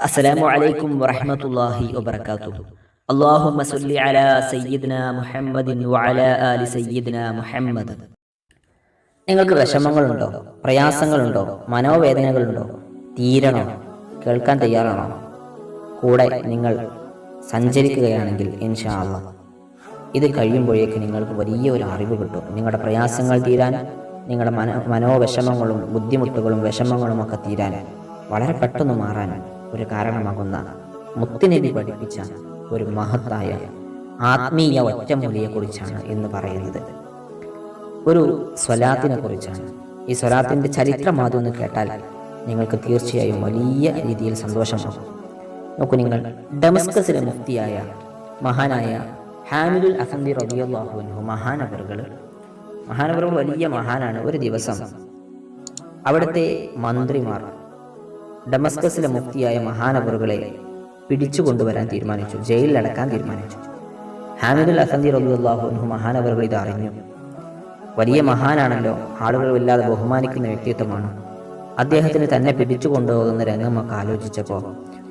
അസ്സലാമു അലൈക്കും വറഹ്മത്തുള്ളാഹി വബറകാതുഹു. അല്ലാഹുമ്മ സല്ലി അലാ സയ്യിദ്നാ മുഹമ്മദിൻ വഅലാ ആലി സയ്യിദ്നാ മുഹമ്മദ്. നിങ്ങൾക്ക് വിഷമങ്ങളുണ്ടോ? പ്രയാസങ്ങളുണ്ടോ? മനോവേദനകളുണ്ടോ? തീരണോ? കേൾക്കാൻ തയ്യാറാണോ? കൂടെ നിങ്ങൾ സഞ്ചരിക്കുകയാണെങ്കിൽ ഇൻഷാ അള്ളാഹ് ഇത് കഴിയുമ്പോഴേക്ക് നിങ്ങൾക്ക് വലിയ ഒരു അറിവ് കിട്ടും. നിങ്ങളുടെ പ്രയാസങ്ങൾ തീരാൻ നിങ്ങളുടെ മനോ മനോവിഷമങ്ങളും ബുദ്ധിമുട്ടുകളും വിഷമങ്ങളും ഒക്കെ തീരാൻ വളരെ പെട്ടെന്ന് മാറാനാണ് ഒരു കാരണമാകുന്ന മുത്തുനബി പഠിപ്പിച്ച ഒരു മഹത്തായ ആത്മീയ ഒറ്റമൂലിയെക്കുറിച്ചാണ് എന്ന് പറയുന്നത്. ഒരു സ്വലാത്തിനെ കുറിച്ചാണ് ഈ സ്വലാത്തിന്റെ ചരിത്രം ആദ്യം കേട്ടാൽ നിങ്ങൾക്ക് തീർച്ചയായും വലിയ രീതിയിൽ സന്തോഷമാകും. നോക്കൂ നിങ്ങൾ ഡമസ്കസിലെ മുക്തിയായ മഹാനായ ഹാമിദുൽ അസന്തി റബിയാഹുൻഹു മഹാനവറുകൾ. മഹാനവറുകൾ വലിയ മഹാനാണ്. ഒരു ദിവസം അവിടുത്തെ മന്ത്രിമാർ ഡമസ്കസിലെ മുക്തിയായ മഹാനവറുകളെ പിടിച്ചുകൊണ്ടുവരാൻ തീരുമാനിച്ചു ജയിലിൽ അടക്കാൻ തീരുമാനിച്ചു. ഹാമിദുൽ അസന്തി റബിയാഹുൻഹു മഹാനവറുകൾ ഇത് അറിഞ്ഞു. വലിയ മഹാനാണല്ലോ ആളുകൾ വല്ലാതെ ബഹുമാനിക്കുന്ന വ്യക്തിത്വമാണ്. അദ്ദേഹത്തിന് തന്നെ പിടിച്ചു കൊണ്ടുപോകുന്ന രംഗമൊക്കെ ആലോചിച്ചപ്പോൾ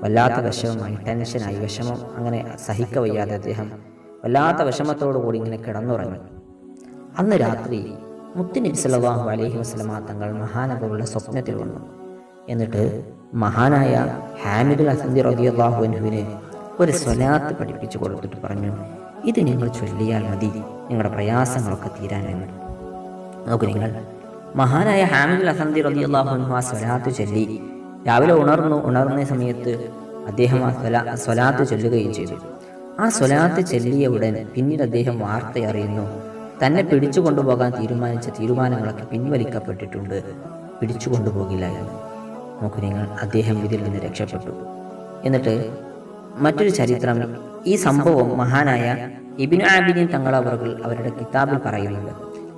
വല്ലാത്ത വിഷമമായി ടെൻഷനായി വിഷമം അങ്ങനെ സഹിക്ക വയ്യാതെ അദ്ദേഹം വല്ലാത്ത വിഷമത്തോടു കൂടി ഇങ്ങനെ കിടന്നുറങ്ങി. അന്ന് രാത്രി മുത്തുനബി സല്ലല്ലാഹു അലൈഹി വസല്ലമ തങ്ങൾ മഹാനബറുടെ സ്വപ്നത്തിൽ വന്നു. എന്നിട്ട് മഹാനായ ഹാമിദുൽ അസന്തി അൻഹുവിന് ഒരു സ്വലാത്ത് പഠിപ്പിച്ചു കൊടുത്തിട്ട് പറഞ്ഞു ഇത് നിങ്ങൾ ചൊല്ലിയാൽ മതി നിങ്ങളുടെ പ്രയാസങ്ങളൊക്കെ തീരാനെന്ന് നോക്കൂ നിങ്ങൾ മഹാനായ ഹാമിദുൽ അസന്തി റളിയല്ലാഹു അൻഹു ആ സ്വലാത്ത് ചൊല്ലി രാവിലെ ഉണർന്നു ഉണർന്ന സമയത്ത് അദ്ദേഹം ആ സ്വലാ സ്വലാത്ത് ചൊല്ലുകയും ചെയ്തു. ആ സ്വലാത്ത് ചൊല്ലിയ ഉടൻ പിന്നീട് അദ്ദേഹം വാർത്ത അറിയുന്നു തന്നെ പിടിച്ചു കൊണ്ടുപോകാൻ തീരുമാനിച്ച തീരുമാനങ്ങളൊക്കെ പിൻവലിക്കപ്പെട്ടിട്ടുണ്ട് പിടിച്ചു കൊണ്ടുപോകില്ല എന്ന് നിങ്ങൾ. അദ്ദേഹം ഇതിൽ നിന്ന് രക്ഷപ്പെട്ടു. എന്നിട്ട് മറ്റൊരു ചരിത്രം. ഈ സംഭവം മഹാനായ ഇബിനു ആബിദിൻ തങ്ങളവറുകൾ അവരുടെ കിതാബിൽ പറയുന്നുണ്ട്.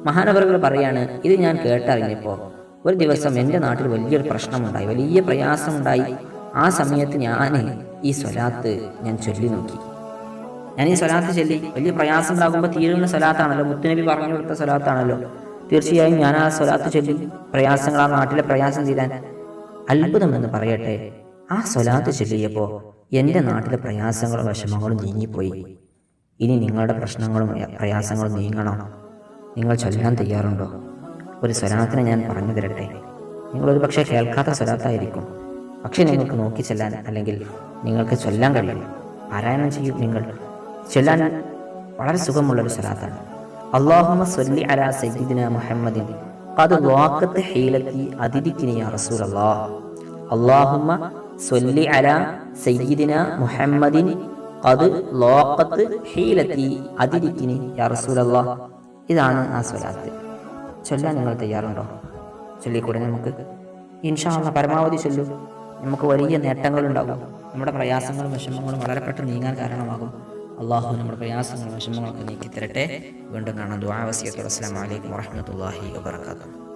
മഹാനവറുകൾ പറയാണ് ഇത് ഞാൻ കേട്ടറിഞ്ഞപ്പോൾ ഒരു ദിവസം എന്റെ നാട്ടിൽ വലിയൊരു പ്രശ്നമുണ്ടായി വലിയ പ്രയാസമുണ്ടായി. ആ സമയത്ത് ഞാൻ ഈ സ്വലാത്ത് ഞാൻ ചൊല്ലി നോക്കി. ഞാൻ ഈ സ്വലാത്ത് ചൊല്ലി. വലിയ പ്രയാസം ഉണ്ടാകുമ്പോൾ തീരുന്ന സ്വലാത്താണല്ലോ. മുത്തുനബി പറഞ്ഞു കൊടുത്ത സ്വലാത്താണല്ലോ. തീർച്ചയായും ഞാൻ ആ സ്വലാത്ത് ചൊല്ലി. പ്രയാസങ്ങൾ ആ നാട്ടിലെ പ്രയാസം തീരാൻ. അത്ഭുതം എന്ന് പറയട്ടെ. ആ സ്വലാത്ത് ചൊല്ലിയപ്പോൾ എന്റെ നാട്ടിലെ പ്രയാസങ്ങളും വിഷമങ്ങളും നീങ്ങിപ്പോയി. ഇനി നിങ്ങളുടെ പ്രശ്നങ്ങളും പ്രയാസങ്ങളും നീങ്ങണോ. നിങ്ങൾ ചൊല്ലാൻ തയ്യാറുണ്ടോ? ഒരു സ്വലാത്തിനെ ഞാൻ പറഞ്ഞു തരട്ടെ. നിങ്ങളൊരു പക്ഷേ കേൾക്കാത്ത സ്വലാത്തായിരിക്കും. പക്ഷേ നിങ്ങൾക്ക് നോക്കി ചെല്ലാൻ അല്ലെങ്കിൽ നിങ്ങൾക്ക് ചൊല്ലാൻ കഴിയും. പാരായണം ചെയ്യും നിങ്ങൾ. ചൊല്ലാൻ വളരെ സുഖമുള്ളൊരു സ്വലാത്താണ്. അള്ളാഹുമ സ്വല്ലി അലാ സയ്യിദിന മുഹമ്മദിൻ അത് വാക്കത്ത് ഹീലത്തി അതിഥിക്കിനിയ റസൂലല്ലാ. അള്ളാഹുമ്മ സൊല്ലി അല സയ്യിദിന മുഹമ്മദിൻ. അത് ലോക്കത്ത് ഹീലത്തി അതിരിക്കിനി യാ റസൂലല്ലാ. ഇതാണ് ആ സ്വലാത്ത്. ചൊല്ലാൻ നിങ്ങൾ തയ്യാറുണ്ടോ? ചൊല്ലിക്കൂടെ നമുക്ക്? ഇൻഷാള്ള പരമാവധി ചൊല്ലു. നമുക്ക് വലിയ നേട്ടങ്ങളുണ്ടാകും. നമ്മുടെ പ്രയാസങ്ങളും വിഷമങ്ങളും വളരെ പെട്ടെന്ന് നീങ്ങാൻ കാരണമാകും. അള്ളാഹു നമ്മുടെ പ്രയാസങ്ങളും വിഷമങ്ങളൊക്കെ നീക്കി തരട്ടെ. വീണ്ടും കാണാം. ദ്വാവസിയത്തോടെ അസ്സാം വലൈക്കും വറഹ്മത്തുള്ളാഹി വാബർക്കാത്തു